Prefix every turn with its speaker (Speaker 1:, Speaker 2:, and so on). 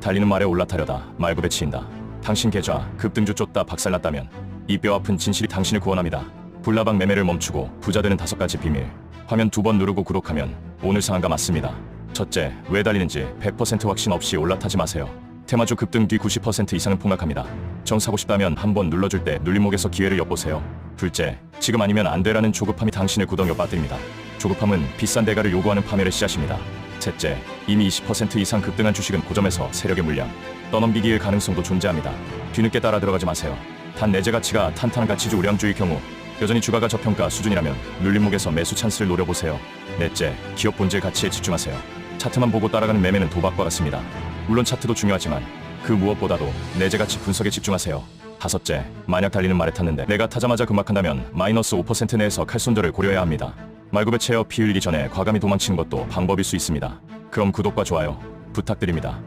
Speaker 1: 달리는 말에 올라타려다 말굽에 치인다. 당신 계좌 급등주 쫓다 박살났다면 이 뼈 아픈 진실이 당신을 구원합니다. 불나방 매매를 멈추고 부자 되는 다섯 가지 비밀. 화면 두 번 누르고 구독하면 오늘 상한가 맞습니다. 첫째, 왜 달리는지 100% 확신 없이 올라타지 마세요. 테마주 급등 뒤 90% 이상은 폭락합니다. 정 사고 싶다면 한 번 눌러줄 때 눌림목에서 기회를 엿보세요. 둘째, 지금 아니면 안 되라는 조급함이 당신의 구덩이에 빠뜨립니다. 조급함은 비싼 대가를 요구하는 파멸의 씨앗입니다. 셋째, 이미 20% 이상 급등한 주식은 고점에서 세력의 물량, 떠넘기기의 가능성도 존재합니다. 뒤늦게 따라 들어가지 마세요. 단 내재 가치가 탄탄한 가치주 우량주의 경우 여전히 주가가 저평가 수준이라면 눌림목에서 매수 찬스를 노려보세요. 넷째, 기업 본질 가치에 집중하세요. 차트만 보고 따라가는 매매는 도박과 같습니다. 물론 차트도 중요하지만 그 무엇보다도 내재 가치 분석에 집중하세요. 다섯째, 만약 달리는 말에 탔는데 내가 타자마자 급락한다면 마이너스 5% 내에서 칼손절을 고려해야 합니다. 말굽에 채어 피 흘리기 전에 과감히 도망치는 것도 방법일 수 있습니다. 그럼 구독과 좋아요 부탁드립니다.